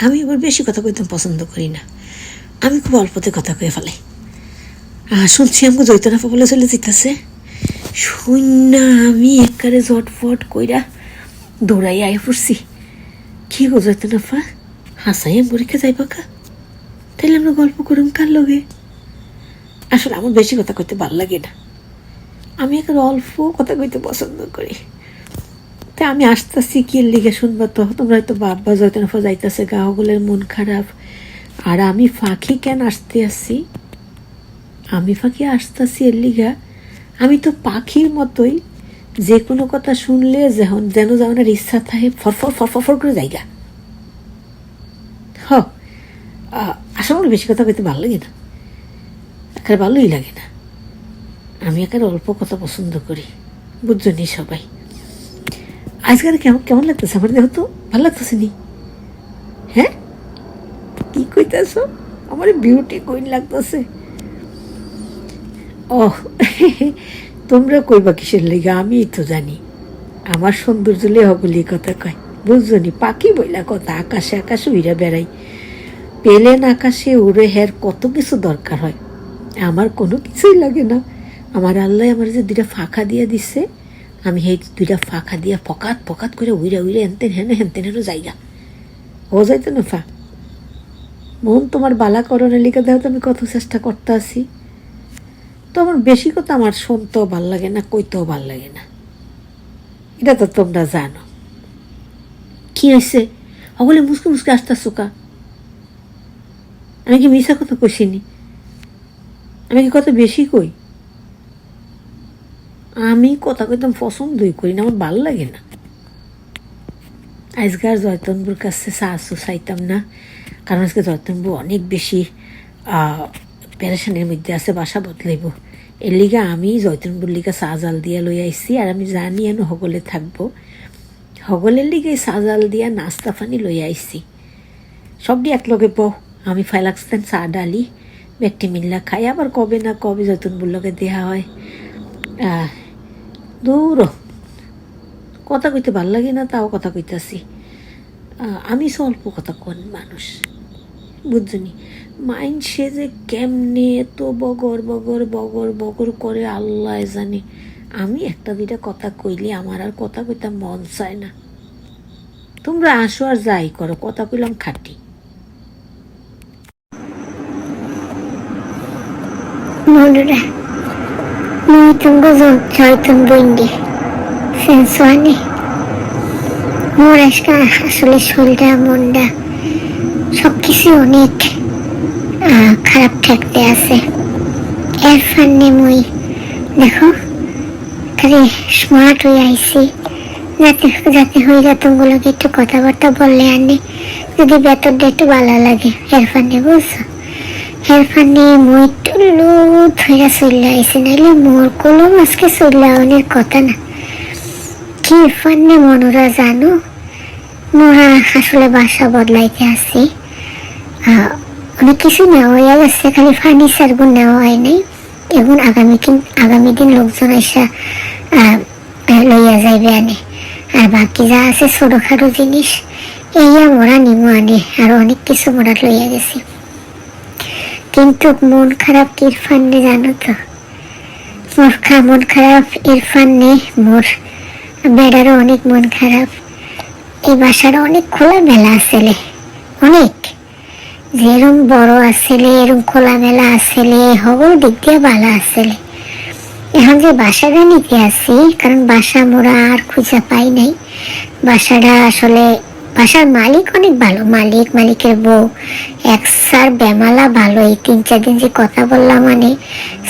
আমি আবার বেশি কথা কইতে পছন্দ করি না। আমি খুব অল্পতে কথা কয়ে ফেলাই। আহ, শুনছি আমাকে জৈতনাফা বলে চলে যেতেছে শূন্য আমি একবারে জটফট কইরা দৌড়াই আয় পড়ছি। কি গো জৈতনাফা হাসাই আমি পরীক্ষা যাই কা? তাইলে আমরা গল্প করুম কার লগে? আসলে আমার বেশি কথা কইতে ভালো লাগে না। আমি এখন অল্প কথা কইতে পছন্দ করি। তা আমি আসতেছি কি লিগে শুনবা তো? তোমরা হয়তো বাবা জয়তনফা যাইতেছে গাওগুলের মন খারাপ। আর আমি ফাঁকি কেন আসতে আসছি? আমি ফাঁকি আসতেছি এর লিগা। আমি তো পাখির মতোই, যে কোনো কথা শুনলে যেন যেন যাওয়ার ইচ্ছা থাকে ফরফর ফরফর করে জায়গা হ, আ- আসলে আমার বেশি কথা কইতে ভালো লাগে না। একেবারে ভালোই লাগে না। আমি একেবারে অল্প কথা পছন্দ করি, বুঝছ নি সবাই? আজকাল কেমন কেমন লাগতেছে? আমার দেখো তো ভালো লাগতেছে নি। হ্যাঁ? কি কইতেছ? আমার বিউটি কুইন লাগতেছে। ও তোমরা কইবা কিসের লেগে? আমি তো জানি। আমার সৌন্দর্য লেহগুলি কথা কয়। বুঝছ নি? পাখি বইলা কথা, আকাশে আকাশে উইরা বেড়াই। পেলেন আকাশে উড়ে হের কত কিছু দরকার হয়। আমার কোনো কিছুই লাগে না। আমার আল্লাহ আমার যে দুইটা ফাঁকা দিয়ে দিছে আমি সেই দুইটা ফাঁকা দিয়া ফকাত ফকাত করে উইরা উইরা হেনতেন হেনে হেনতেন হেন জায়গা ও যাইতো না ফা। মন তোমার বালা করণের লিখে দেওয়া তো আমি কত চেষ্টা করতে আছি তো আমার বেশি কথা আমার শুনতেও ভালো লাগে না, কইতেও ভালো লাগে না। এটা তো তোমরা জানো। কি হয়েছে ওগুলি মুসকে মুসকে আসতে কা? আমি কি মিশা কথা কইছিনি? আমি কি কত বেশি কই? আমি কথা কইতাম পছন্দই করি না, আমার ভালো লাগে না। আজকার জয়তনবুর কাছে সাহসও চাইতাম না, কারণ আজকে জয়তনবু অনেক বেশি প্যারেশানের মধ্যে আছে, বাসা বদলাইব। এর লিগা আমি জয়তনবুর লিগা সাজাল দিয়া লই আইছি, আর আমি জানি এনো হগলে থাকব। হগলের লিগে সাজাল দিয়া নাস্তা ফানি লই আইছি। সবটি একলগে পহ আমি ফাইলাক্সতেন চা ডালি ব্যক্তি মিল্লা খাই, আবার কবে না কবে জয়তনবুর লগে দেহা হয়। দূর। কথা কইতে ভালো লাগে না, তাও কথা কইতাছি। আমি স্বল্প কথা কোন মানুষ, বুঝছনি? মাইন্ড সে যে কেমনে এত বগর বগর বগর বগর করে আল্লাহ জানে। আমি একটা দুইটা কথা কইলে আমার আর কথা কইতে মন চায় না। তোমরা আসো আর যাই করো, কথা কইলাম খাটি। এর ফান্নে মই, দেখো, খালি স্মার্ট হয়ে আইছি। যাতে যাতে হয়ে যাতগুলোকে একটু কথাবার্তা বললে আনে, যদি বেতনটা একটু ভালো লাগে, এর ফান্নে বুঝছ? হেরফানে মই টুলু ধরে চলে আইছে নাইলে মোর কলম আজকে চলে আওনের কথা না। কি ফান্নে মনোরা জানো? মোরা আসলে বাসা বদলাইতে আছি। অনেক কিছু নেওয়া হয়ে গেছে খালি ফার্নিচারগুলো নেওয়া হয় নাই। এবং আগামী দিন আগামী দিন লোকজন এসে লইয়া যাইবে আনে আর বাকি যা আছে ছোটখাটো জিনিস। এইয়া মোরা নিমো আনে আর অনেক কিছু মোরা লইয়া গেছি কিন্তু মন খারাপ ইরফান নে জানো তো? মোর মন খারাপ ইরফান নে, মোর বেড়ারও অনেক মন খারাপ। এই বাসাটা অনেক খোলামেলা আসলে অনেক। যেরম বড় আসলে এরম খোলা মেলা আসলে হবল দিক দিয়ে ভালো আসলে এখন যে বাসাটা নিতে আসি কারণ বাসা মোরা আর খুঁজে পাই নাই। বাসাটা আসলে বাসার মালিক অনেক ভালো, মালিক, মালিকের বউ। এক একসার বেমালা ভালো, এই তিন, চার দিন যে কথা বললাম মানে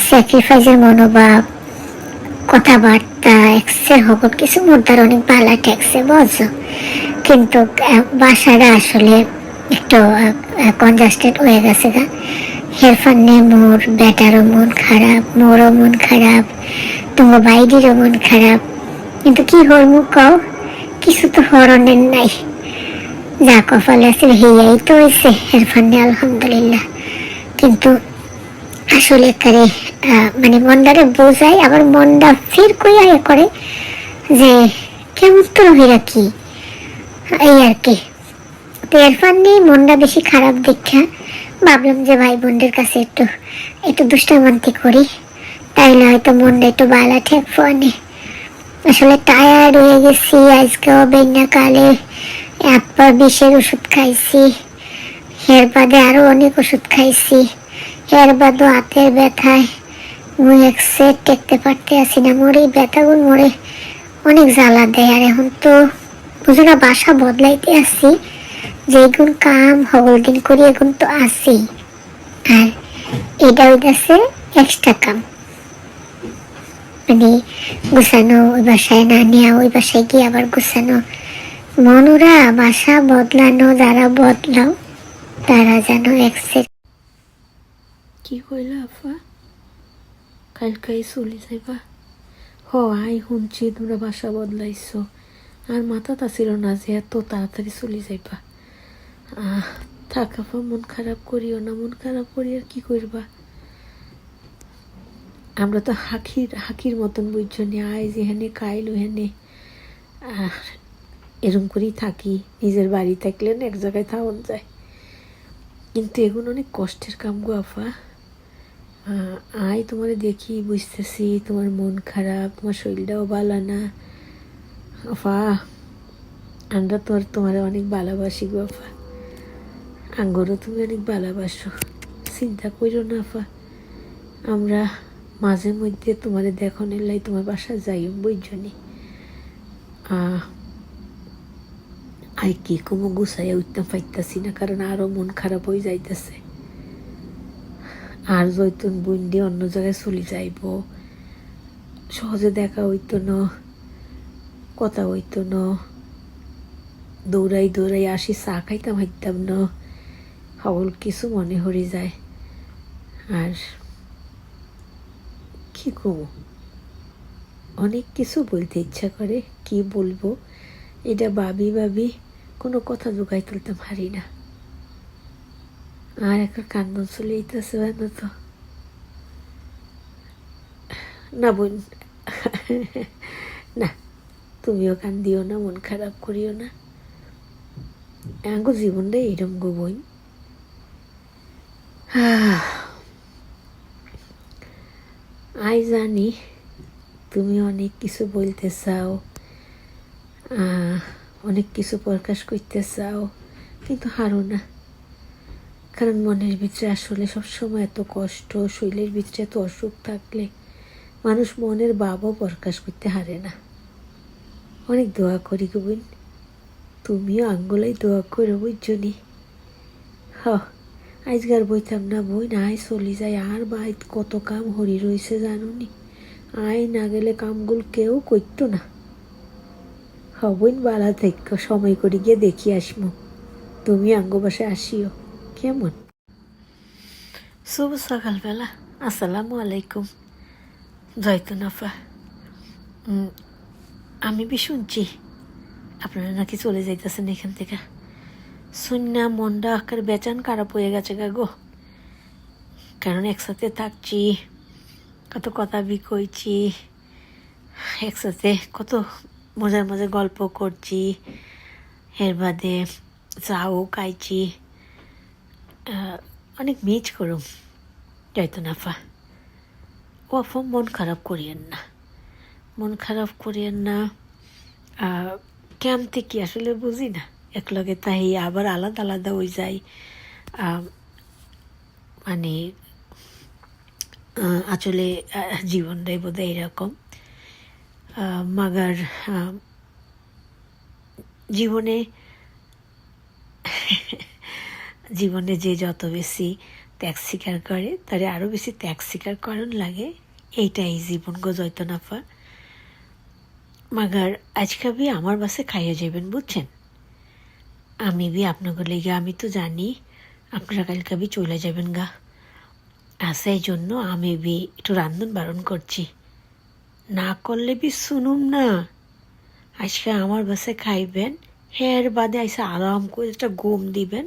স্যাক্রিফাইসের মনোভাব, কথাবার্তা, এক্সের হকত কিছু মুদ্রার অনেক ভালো ঠেকছে, বুঝছ? কিন্তু বাসাটা আসলে একটু কনজাস্টেড হয়ে গেছে গা। হেরফান্নে মোর বেটারও মন খারাপ, মোরও মন খারাপ, তোমার বাইরেরও মন খারাপ। কিন্তু কি হরমু কও? কিছু তো হরণের নাই। যা কপালে আছে হেয়াই তো হয়েছে হেরফান্নে আলহামদুলিল্লাহ। কিন্তু আসলে আহ, মানে মনটারে বোঝায় আবার মনটা ফির কইয়া এ করে যে কেমন তো রহিরা কি? এই আর কি। তো এরফান নেই মনটা বেশি খারাপ দেখা ভাবলাম যে ভাই বোনদের কাছে একটু একটু দুষ্টামান্তি করি। তাইলে হয়তো মনটা একটু বালা ঠেক ফোনে আসলে টায়ার্ড হয়ে গেছি আজকেও বেন্যা কালে। একবার বিষের ওষুধ খাইছি। এর বাদে আরও অনেক ওষুধ খাইছি। এর বাদে হাতের ব্যথায় মুই এক সেট টেকতে পারতে আসি না। মোর এই ব্যথাগুলো মোরে অনেক জ্বালা দেয়। আর এখন তো বুঝো না, বাসা বদলাইতে আসি। যেগুন কাম, হগল দিন করি এখন তো আসি। আর এটা হইতাছে এক্সট্রা কাম। মানে গুছানো, ওই বাসায় না নেওয়া ওই বাসায় গিয়ে আবার গুছানো। মনুরা বাসা বদলানো, যারা বদলাও, তারা যেন একসেট কি কইলা আফা? কালকাই চলি যাইবা? হ, আই শুনছি তোমরা বাসা বদলাইছো। আর মাথাটা ছিল না যে এত তাড়াতাড়ি চলে যাইবা। আহ, থাক আপা মন খারাপ করিও না, মন খারাপ করি আর কি করবা আমরা তো হাকির হাকির মতন বুঝছ নি, আই যেখানে কাইল ওখানে আর এরম করেই থাকি। নিজের বাড়ি থাকলে এক জায়গায় থাকুন যায়। কিন্তু এগুলো অনেক কষ্টের কাম গো আফা আই তোমারে দেখি, বুঝতেছি তোমার মন খারাপ, তোমার শরীরটাও ভালো না। আফা আমরা তোর তোমার অনেক ভালোবাসি গো আফা আঙ্গরও তুমি অনেক ভালোবাসো। চিন্তা করো না আফা আমরা মাঝে মধ্যে তোমার দেখানোর লাই তোমার বাসা যাই বুঝছনি আই কি কোনো গুছাইয়া উঠতে পাইতাছি না, কারণ আরও মন খারাপ হয়ে যাইতেছে। আর জৈতুন বুন্ডি অন্য জায়গায় চলে যাইব। সহজে দেখা হইতো না, কথা হইতো না। দৌড়াই দৌড়াই আসি, চা খাইতাম, হাইতাম না। সকল কিছু মনে হরি যায়। আর কি করব অনেক কিছু বলতে ইচ্ছা করে, কি বলব? এটা ভাবি ভাবি কোনো কথা জোগাই তুলতে পারি না। আর একটা কান্দন চলে যেতেছে না তো। না বোন, না, তুমিও কান্দিও না, মন খারাপ করিও না। এগো জীবনটা এরম গো বোন। আই জানি, তুমি অনেক কিছু বলতে চাও। অনেক কিছু প্রকাশ করতে চাও কিন্তু হারো না। কারণ মনের ভিতরে আসলে সবসময় এত কষ্ট, শরীরের ভিতরে এত অসুখ থাকলে মানুষ মনের ভাবও প্রকাশ করতে হারে না। অনেক দোয়া করি গো বোন। তুমিও আঙ্গুলাই দোয়া করো বুঝছনি হ আজকার বইতাম না বই না আয় চলি যায় আর বাই কত কাম হরি রয়েছে জানুনি। আয় না গেলে কামগুলো কেউ করতো না। হবইন বালা থেকে সময় করে গিয়ে দেখি আসব। তুমি আঙ্গ বাসায় আসিও। কেমন? শুভ সকালবেলা। আসসালামু আলাইকুম। জয়তুনাফা আমি বি শুনছি, আপনারা নাকি চলে যাইতেছেন এখান থেকে। শুননা মনটা আকার বেচান খারাপ হয়ে গেছে গা গো। কারণ একসাথে থাকছি, কত কথা বি কইছি, একসাথে কত মজার মজার গল্প করছি। এর বাদে চাও খাইছি। অনেক মিচ করুম জয়তনাফা ও আপা মন খারাপ করিয়েন না। মন খারাপ করিয়েন না। কেমতে কি আসলে বুঝি না। একলগে তাই আবার আলাদা আলাদা হয়ে যায় মানে আসলে জীবনটাই বোধ হয় এরকম। মাগার জীবনে জীবনে যে যত বেশি ত্যাগ স্বীকার করে, তারে আরও বেশি ত্যাগ স্বীকার করণ লাগে, এইটাই জীবন গো জয়তনাফা। মাগার, আজকে বি আমার বাসে খাইয়ে যাবেন বুঝছেন? আমি বি আপনাকে লেগে, আমি তো জানি আপনারা কালকে বি চলে যাবেন গা। আর সেই জন্য আমি বি একটু রান্ধন বারণ করছি। না করলে বি শুনুম না। আজকে আমার বাসে খাইবেন, হের বাদে আইসা আরাম করে একটা ঘুম দিবেন।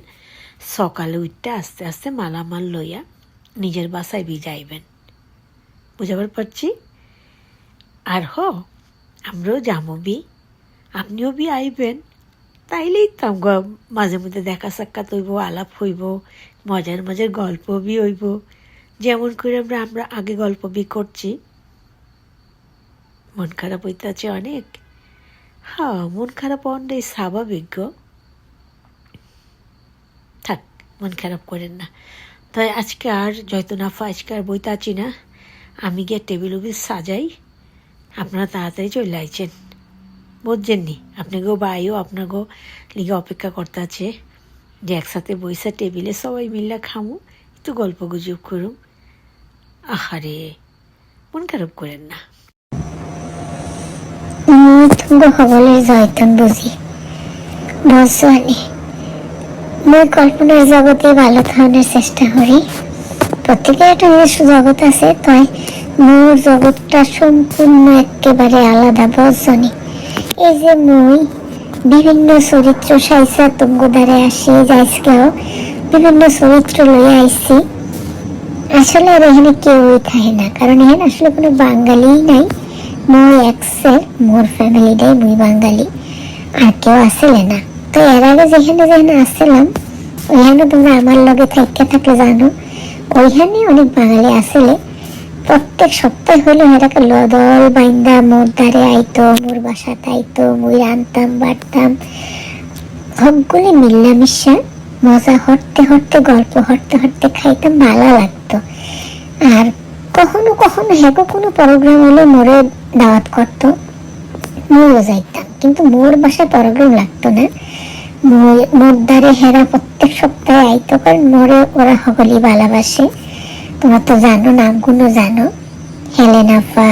সকালে উঠতে আস্তে আস্তে মালামাল লইয়া নিজের বাসায় বি যাইবেন বুঝাবার পারছি? আর হ, আমরাও যাব বি। আপনিও বি আইবেন, তাইলেই তো মাঝে মধ্যে দেখা সাক্ষাৎ হইব, আলাপ হইব, মজার মজার গল্প বি হইব। যেমন করে আমরা আমরা আগে গল্প বি করছি। মন খারাপ হইতে আছে অনেক। হ্যাঁ মন খারাপ হওয়াটাই স্বাভাবিক গো। থাক, মন খারাপ করেন না। তাই আজকে আর জয়তনাফা আজকে আর বইতে আছি না, আমি গিয়ে টেবিল উবিল সাজাই, আপনারা তাড়াতাড়ি চলে আইছেন। বুঝছেন নি? গো বাইও গো লিগে অপেক্ষা করতে আছে। যে একসাথে বইসা টেবিলে সবাই মিল্লা খামু, একটু গল্প গুজব করুম। আহারে, মন খারাপ করেন না। জয়তন মই জগতে চেষ্টা আছে আলাদা। এই যে মই বিভিন্ন চরিত্র সাইসা তুঙ্গ দ্বারে আসি যাইসকেও বিভিন্ন চরিত্র লইয়া আইছি। আসলে আর এখানে কেউই থাকে না, কারণ এখানে আসলে কোনো বাঙালিই নাই। মোর ফ্যামিলিটাই মুই বাঙালি। আর কেউ আসলে না। তো এর আগে যেখানে যেখানে আসছিলাম ওইখানে তোমরা আমার লগে থাইকা থাকলে জানো ওইখানে অনেক বাঙালি প্রত্যেক সপ্তাহে হইলেও এটাকে দল বাইন্দা, মোর আইতো, মোর মুই বাড়তাম। সবগুলি মিল্লামিশা মজা হরতে হরতে, গল্প হরতে হরতে খাইতাম, ভালো লাগতো। আর কখনো কখনো হ্যাগো কোনো প্রোগ্রাম হলে মোরে দাওয়াত করতো। মইও যাইতাম, কিন্তু মোর বাসায় প্রোগ্রাম লাগতো না। মোর দ্বারে হেরা প্রত্যেক সপ্তাহে আইতো, কারণ মোরে ওরা সকলেই ভালোবাসে। তোমরা তো জানো, নামগুলো জানো। হেলেন আফা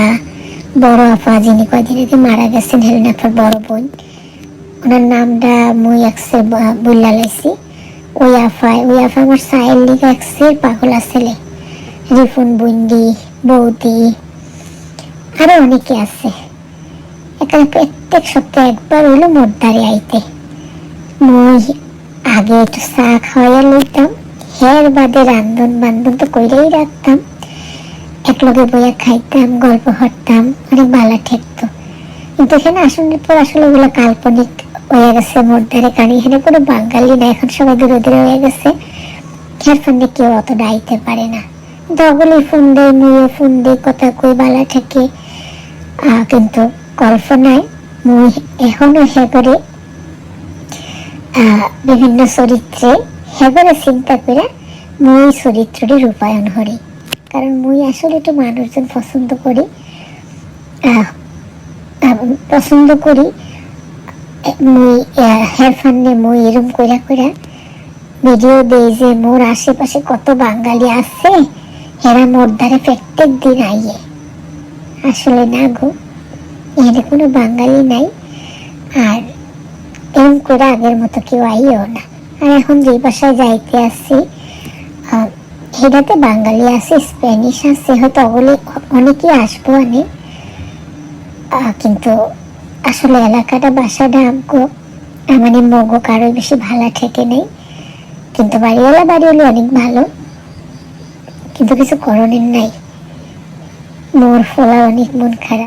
বড় আফা যিনি কয়দিন আগে মারা গেছেন হেলেন আফার বড় বোন। ওনার নামটা মুই একসে বললা লাইছি। ওই আফায় ওই আফা আমার সায়ের লিগে একসে পাগল আসলে রিফুন বুন্দি বৌদি, আরও অনেকে আছে। এখানে প্রত্যেক সপ্তাহে একবার হইল মোদ্দারে আইতে। মই আগে একটু চা খাওয়াইয়া লইতাম, হের বাদে রান্ধন বান্ধন তো কইরেই রাখতাম। এক লগে বইয়া খাইতাম, গল্প হরতাম, অনেক ভালো ঠেকতো। কিন্তু এখানে আসনের পর আসলে ওগুলো কাল্পনিক হয়ে গেছে মোদ্দারে কারণ এখানে কোনো বাঙালি না, এখন সবাই দূরে দূরে হয়ে গেছে। হের ফোনে কেউ অত ডাইতে পারে না। দগলি ফোন দেয়, মুইও ফোন দেয় কথা কই বালা থেকে। কিন্তু কল্পনায় মুই এখনও হেগরে বিভিন্ন চরিত্রে হেগরে চিন্তা করে মুই চরিত্রটি রূপায়ণ করি কারণ মুই আসলে একটু মানুষজন পছন্দ করি পছন্দ করি, মুই হের ফান্ডে মুই এরম কইরা কইরা ভিডিও দেই যে মোর আশেপাশে কত বাঙালি আছে এরা মোর দ্বারা প্রত্যেক দিন আইয়ে। আসলে না গো এখানে কোনো বাঙালি নাই আর এরম করে আগের মতো কেউ আইও না। আর এখন যে বাসায় যাইতে আসছি এটাতে বাঙালি আছে স্প্যানিশ আছে হয়তো ওগুলি অনেকেই আসব আহ, কিন্তু আসলে এলাকাটা বাসাটা আমগো মানে মগো কারও বেশি ভালো ঠেকে নেই। কিন্তু বাড়িওয়ালা বাড়িওয়ালি অনেক ভালো। কিন্তু কিছু করণের নাই। মোর ফলা অনেক মন খারাপ।